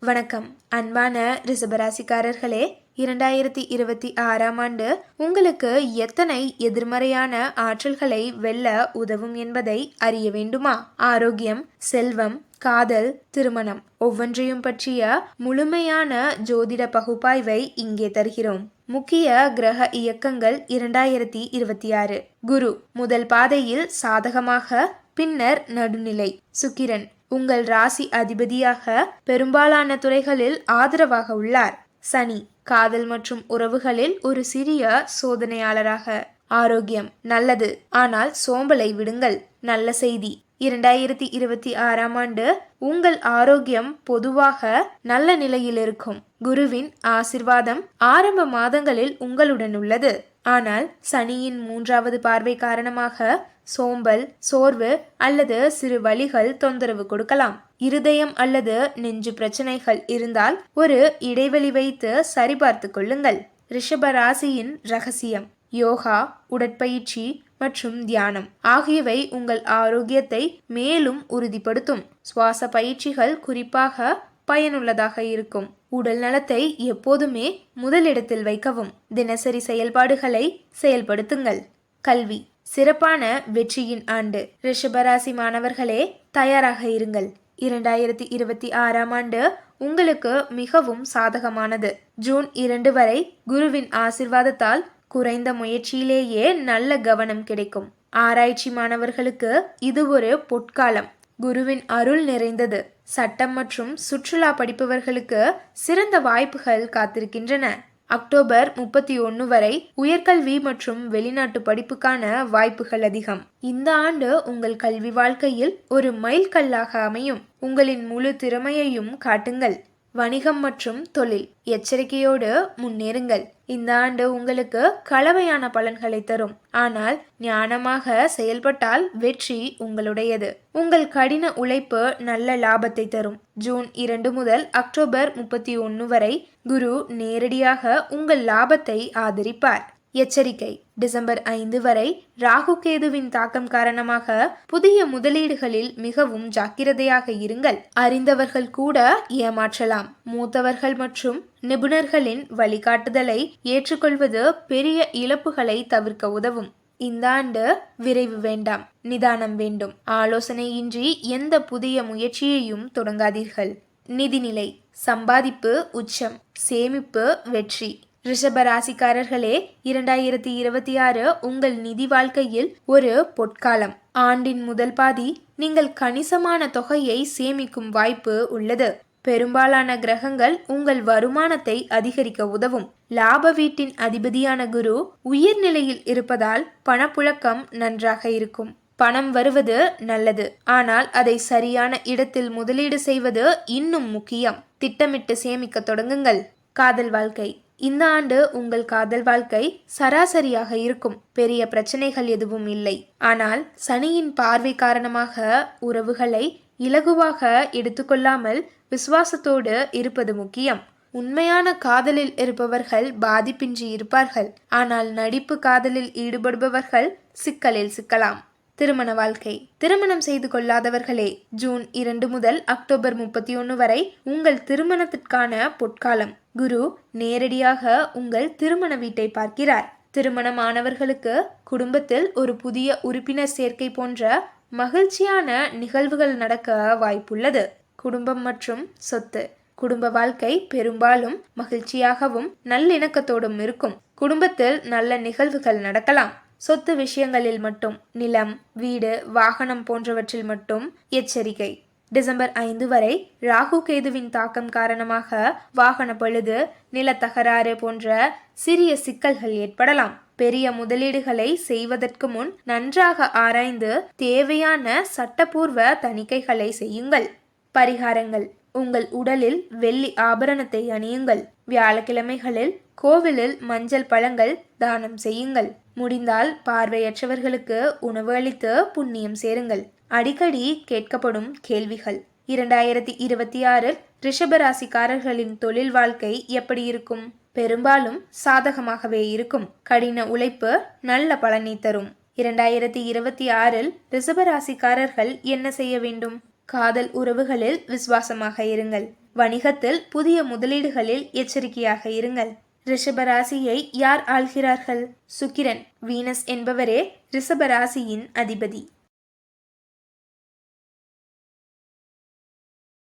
வணக்கம். அன்பான ரிசபராசிக்காரர்களே இரண்டாயிரத்தி இருபத்தி ஆறாம் ஆண்டு உங்களுக்கு எத்தனை எதிர்மறையான ஆற்றல்களை வெல்ல உதவும் என்பதை அறிய வேண்டுமா? ஆரோக்கியம் செல்வம் காதல் திருமணம் ஒவ்வொன்றையும் பற்றிய முழுமையான ஜோதிட பகுப்பாய்வை இங்கே தருகிறோம். முக்கிய கிரக இயக்கங்கள் இரண்டாயிரத்தி இருபத்தி ஆறு. குரு முதல் பாதையில் சாதகமாக பின்னர் நடுநிலை. சுக்கிரன் உங்கள் ராசி அதிபதியாக பெரும்பாலான துறைகளில் ஆதரவாக உள்ளார். சனி காதல் மற்றும் உறவுகளில் ஒரு சிறிய சோதனையாளராக. ஆரோக்கியம் நல்லது. ஆனால் சோம்பலை விடுங்கள். நல்ல செய்தி. இரண்டாயிரத்தி இருபத்தி ஆறாம் ஆண்டு உங்கள் ஆரோக்கியம் பொதுவாக நல்ல நிலையில் இருக்கும். குருவின் ஆசிர்வாதம் ஆரம்ப மாதங்களில் உங்களுடன் உள்ளது. ஆனால் சனியின் மூன்றாவது பார்வை காரணமாக சோம்பல் சோர்வு அல்லது சிறு வழிகள் தொந்தரவு கொடுக்கலாம். இருதயம் அல்லது நெஞ்சு பிரச்சனைகள் இருந்தால் ஒரு இடைவெளி வைத்து சரிபார்த்து கொள்ளுங்கள். ரிஷப ராசியின் ரகசியம் யோகா உடற்பயிற்சி மற்றும் தியானம் ஆகியவை உங்கள் ஆரோக்கியத்தை மேலும் உறுதிப்படுத்தும். சுவாச பயிற்சிகள் குறிப்பாக பயனுள்ளதாக இருக்கும். உடல் நலத்தை எப்போதுமே முதலிடத்தில் வைக்கவும். தினசரி செயல்பாடுகளை செயல்படுத்துங்கள். கல்வி சிறப்பான வெற்றியின் ஆண்டு. ரிஷபராசி மாணவர்களே தயாராக இருங்கள். இரண்டாயிரத்தி இருபத்தி ஆறாம் ஆண்டு உங்களுக்கு மிகவும் சாதகமானது. ஜூன் இரண்டு வரை குருவின் ஆசிர்வாதத்தால் குறைந்த முயற்சியிலேயே நல்ல கவனம் கிடைக்கும். ஆராய்ச்சி மாணவர்களுக்கு இது ஒரு பொற்காலம். குருவின் அருள் நிறைந்தது. சட்டம் மற்றும் சுற்றுலா படிப்பவர்களுக்கு சிறந்த வாய்ப்புகள் காத்திருக்கின்றன. அக்டோபர் முப்பத்தி ஒன்று வரை உயர்கல்வி மற்றும் வெளிநாட்டு படிப்புக்கான வாய்ப்புகள் அதிகம். இந்த ஆண்டு உங்கள் கல்வி வாழ்க்கையில் ஒரு மைல்கல்லாக அமையும். உங்களின் முழு திறமையையும் காட்டுங்கள். வணிகம் மற்றும் தொழில். எச்சரிக்கையோடு முன்னேறுங்கள். இந்த ஆண்டு உங்களுக்கு கலவையான பலன்களை தரும். ஆனால் ஞானமாக செயல்பட்டால் வெற்றி உங்களுடையது. உங்கள் கடின உழைப்பு நல்ல லாபத்தை தரும். ஜூன் இரண்டு முதல் அக்டோபர் முப்பத்தி ஒன்று வரை குரு நேரடியாக உங்கள் லாபத்தை ஆதரிப்பார். எச்சரிக்கை. டிசம்பர் ஐந்து வரை ராகு கேதுவின் தாக்கம் காரணமாக புதிய முதலீடுகளில் மிகவும் ஜாக்கிரதையாக இருங்கள். அறிந்தவர்கள் கூட ஏமாற்றலாம். மூத்தவர்கள் மற்றும் நிபுணர்களின் வழிகாட்டுதலை ஏற்றுக்கொள்வது பெரிய இழப்புகளை தவிர்க்க உதவும். இந்த ஆண்டு விரைவு வேண்டாம். நிதானம் வேண்டும். ஆலோசனையின்றி எந்த புதிய முயற்சியையும் தொடங்காதீர்கள். நிதிநிலை சம்பாதிப்பு உச்சம் சேமிப்பு வெற்றி. ரிஷப ராசிக்காரர்களே இரண்டாயிரத்தி இருபத்தி ஆறு உங்கள் நிதி வாழ்க்கையில் ஒரு பொற்காலம். ஆண்டின் முதல் பாதி நீங்கள் கணிசமான தொகையை சேமிக்கும் வாய்ப்பு உள்ளது. பெரும்பாலான கிரகங்கள் உங்கள் வருமானத்தை அதிகரிக்க உதவும். லாப வீட்டின் அதிபதியான குரு உயர்நிலையில் இருப்பதால் பணப்புழக்கம் நன்றாக இருக்கும். பணம் வருவது நல்லது. ஆனால் அதை சரியான இடத்தில் முதலீடு செய்வது இன்னும் முக்கியம். திட்டமிட்டு சேமிக்க தொடங்குங்கள். காதல் வாழ்க்கை. இந்த ஆண்டு உங்கள் காதல் வாழ்க்கை சராசரியாக இருக்கும். பெரிய பிரச்சனைகள் எதுவும் இல்லை. ஆனால் சனியின் பார்வை காரணமாக உறவுகளை இலகுவாக எடுத்துக்கொள்ளாமல் விசுவாசத்தோடு இருப்பது முக்கியம். உண்மையான காதலில் இருப்பவர்கள் பாதிப்பின்றி இருப்பார்கள். ஆனால் நடிப்பு காதலில் ஈடுபடுபவர்கள் சிக்கலில் சிக்கலாம். திருமண வாழ்க்கை. திருமணம் செய்து கொள்ளாதவர்களே ஜூன் இரண்டு முதல் அக்டோபர் முப்பத்தி ஒன்று வரை உங்கள் திருமணத்திற்கான பொற்காலம். குரு நேரடியாக உங்கள் திருமண வீட்டை பார்க்கிறார். திருமணமானவர்களுக்கு குடும்பத்தில் ஒரு புதிய உறுப்பினர் சேர்க்கை போன்ற மகிழ்ச்சியான நிகழ்வுகள் நடக்க வாய்ப்புள்ளது. குடும்பம் மற்றும் சொத்து. குடும்ப வாழ்க்கை பெரும்பாலும் மகிழ்ச்சியாகவும் நல்லிணக்கத்தோடும் இருக்கும். குடும்பத்தில் நல்ல நிகழ்வுகள் நடக்கலாம். சொத்து விஷயங்களில் மட்டும் நிலம் வீடு வாகனம் போன்றவற்றில் மட்டும் எச்சரிக்கை. டிசம்பர் ஐந்து வரை ராகு கேதுவின் தாக்கம் காரணமாக வாகன பழுது நிலத்தகராறு போன்ற சிறிய சிக்கல்கள் ஏற்படலாம். பெரிய முதலீடுகளை செய்வதற்கு முன் நன்றாக ஆராய்ந்து தேவையான சட்டப்பூர்வ தணிக்கைகளை செய்யுங்கள். பரிகாரங்கள். உங்கள் உடலில் வெள்ளி ஆபரணத்தை அணியுங்கள். வியாழக்கிழமைகளில் கோவிலில் மஞ்சள் பழங்கள் தானம் செய்யுங்கள். முடிந்தால் பார்வையற்றவர்களுக்கு உணவு அளித்து புண்ணியம் சேருங்கள். அடிக்கடி கேட்கப்படும் கேள்விகள். இரண்டாயிரத்தி இருபத்தி ஆறில் ரிஷபராசிக்காரர்களின் தொழில் வாழ்க்கை எப்படி இருக்கும்? பெரும்பாலும் சாதகமாகவே இருக்கும். கடின உழைப்பு நல்ல பலனை தரும். இரண்டாயிரத்தி இருபத்தி ஆறில் ரிஷபராசிக்காரர்கள் என்ன செய்ய வேண்டும்? காதல் உறவுகளில் விசுவாசமாக இருங்கள். வணிகத்தில் புதிய முதலீடுகளில் எச்சரிக்கையாக இருங்கள். ரிஷபராசியை யார் ஆள்கிறார்கள்? சுக்கிரன். வீனஸ் என்பவரே ரிஷபராசியின் அதிபதி.